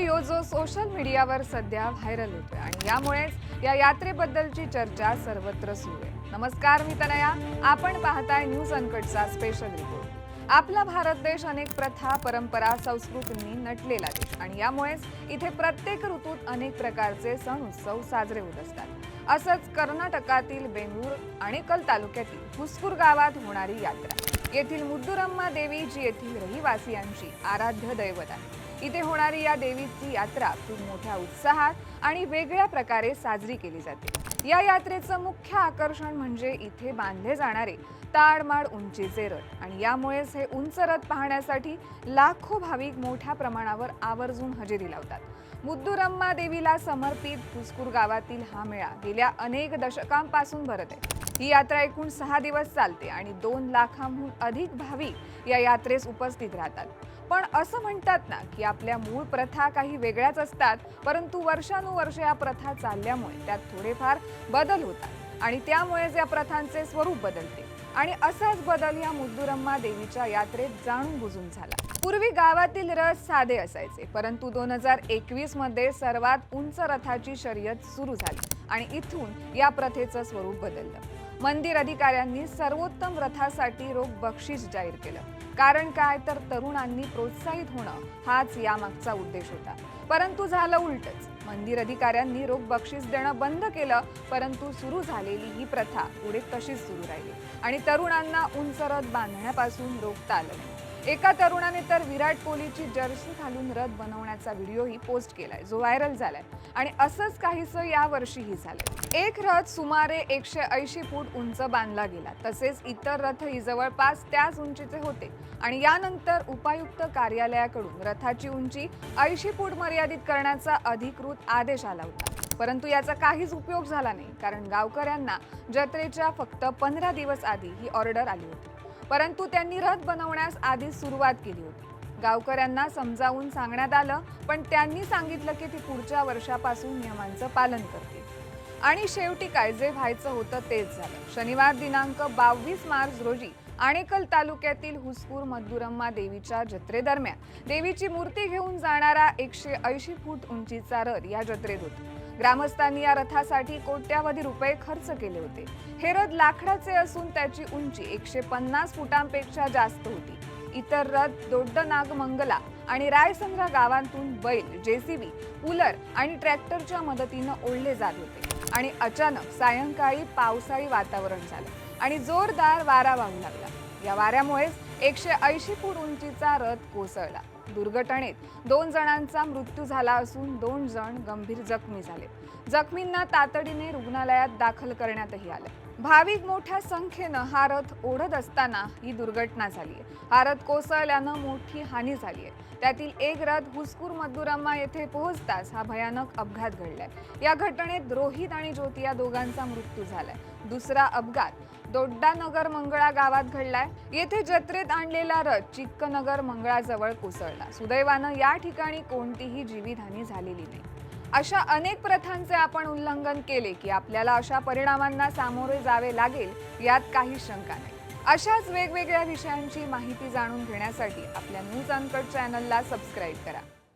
मीडियावर सध्या व्हायरल होतोय आणि यामुळेच या यात्रेबद्दलची चर्चा सर्वत्र सुरू आहे. नमस्कार मी तनया. आपण पाहताय न्यूज अनकटचा स्पेशल रिपोर्ट आपला भारत देश अनेक प्रथा परंपरा संस्कृतींनी नटलेला देश आणि यामुळेच इथे प्रत्येक ऋतूत अनेक प्रकारचे सण उत्सव साजरे होत असतात. असंच कर्नाटकातील बेंगळूर आणेकल तालुक्यातील हुसकूर गावात होणारी यात्रा. येथील मुद्दुरम्मा देवी जी येथील रहिवासियांची आराध्य दैवत आहे. इथे होणारी या देवीची यात्रा खूप मोठ्या उत्साहात आणि वेगळ्या प्रकारे साजरी केली जाते. या यात्रेचं मुख्य आकर्षण म्हणजे इथे बांधले जाणारे ताडमाड उंचीचे रथ आणि यामुळेच हे उंच रथ पाहण्यासाठी लाखो भाविक मोठ्या प्रमाणावर आवर्जून हजेरी लावतात. मुद्दुरम्मा देवीला समर्पित पुस्कूर गावातील हा मेळा गेल्या अनेक दशकांपासून भरत आहे. ही यात्रा एकूण सहा दिवस चालते आणि दोन लाखांहून अधिक भाविक या यात्रेस उपस्थित राहतात. पण असं म्हणतात ना की आपल्या मूळ प्रथा काही वेगळ्याच असतात परंतु वर्षानुवर्ष या प्रथा चालल्यामुळे त्यात थोडेफार बदल होतात आणि त्यामुळेच या प्रथांचे स्वरूप बदलते. आणि असाच बदल या मुद्दुरम्मा देवीच्या यात्रेत जाणून बुजून झाला. पूर्वी गावातील रथ साधे असायचे परंतु दोन हजार एकवीसमध्ये सर्वात उंच रथाची शर्यत सुरू झाली आणि इथून या प्रथेचं स्वरूप बदललं. मंदिर अधिकाऱ्यांनी सर्वोत्तम रथासाठी रोख बक्षीस जाहीर केलं. कारण काय? तर तरुणांनी प्रोत्साहित होणं हाच यामागचा उद्देश होता. परंतु झालं उलटच. मंदिर अधिकाऱ्यांनी रोख बक्षीस देणं बंद केलं परंतु सुरू झालेली ही प्रथा पुढे तशीच सुरू राहिली. आणि तरुणांना उंच रथ बांधण्यापासून रोखता आलं नाही. एका तरुणाने तर विराट कोहलीची जर्सी घालून रथ बनवण्याचा व्हिडिओही पोस्ट केलाय. जो व्हायरल झालाय. आणि असंच काहीसं या वर्षीही झालंय. एक रथ सुमारे एकशे ऐंशी फूट उंच बांधला गेला. तसेच इतर रथही जवळपास त्याच उंचीचे होते. आणि यानंतर उपायुक्त कार्यालयाकडून रथाची उंची ऐंशी फूट मर्यादित करण्याचा अधिकृत आदेश आला होता. परंतु याचा काहीच उपयोग झाला नाही. कारण गावकऱ्यांना जत्रेच्या फक्त पंधरा दिवस आधी ही ऑर्डर आली होती. परंतु त्यांनी रथ बनवण्यास आधीच सुरुवात केली होती. गावकऱ्यांना समजावून सांगण्यात आलं पण त्यांनी सांगितलं की ती पुढच्या वर्षापासून नियमांचं पालन करते. आणि शेवटी काय जे व्हायचं होतं तेच झालं. शनिवार दिनांक बावीस मार्च रोजी आणेकल तालुक्यातील हुसपूर मद्दुरम्मा देवीच्या जत्रेदरम्यान देवीची मूर्ती घेऊन जाणारा एकशे ऐंशी फूट उंचीचा रथ या जत्रेत होता. ग्रामस्थांनी या रथासाठी कोट्यावधी रुपये खर्च केले होते. हे रथ लाकडाचे असून त्याची उंची एकशे पन्नास फुटांपेक्षा जास्त होती. इतर रथ दोड्डनागमंगला आणि रायसंद्रा गावांतून बैल जेसीबी कूलर आणि ट्रॅक्टरच्या मदतीनं ओढले जात होते. आणि अचानक सायंकाळी पावसाळी वातावरण झालं आणि जोरदार वारा वाहू लागला. या वाऱ्यामुळेच एकशे ऐंशी फूट उंचीचा रथ कोसळला. दुर्घटनेत दोन जणांचा मृत्यू झाला असून दोन जण गंभीर जखमी झाले. जखमींना तातडीने रुग्णालयात दाखल करण्यातही आलं. भाविक मोठ्या संख्येनं हा रथ ओढत असताना ही दुर्घटना झाली आहे. हा रथ कोसळल्यानं मोठी हानी झाली आहे. त्यातील एक रथ हुसकूर मद्दुराम्मा येथे पोहोचताच हा भयानक अपघात घडलाय. या घटनेत रोहित आणि ज्योती या दोघांचा मृत्यू झालाय. दुसरा अपघात दोड्डानगर मंगळा गावात घडलाय. येथे जत्रेत आणलेला रथ चिक्कनगर मंगळाजवळ कोसळला. सुदैवानं या ठिकाणी कोणतीही जीवितहानी झालेली नाही. अशा अनेक प्रथांचे आपण उल्लंघन केले की आपल्याला अशा परिणामांना सामोरे जावे लागेल यात काही शंका नाही. अशाच वेगवेगळ्या विषयांची माहिती जाणून घेण्यासाठी आपल्या न्यूज अनकट चॅनलला सबस्क्राईब करा.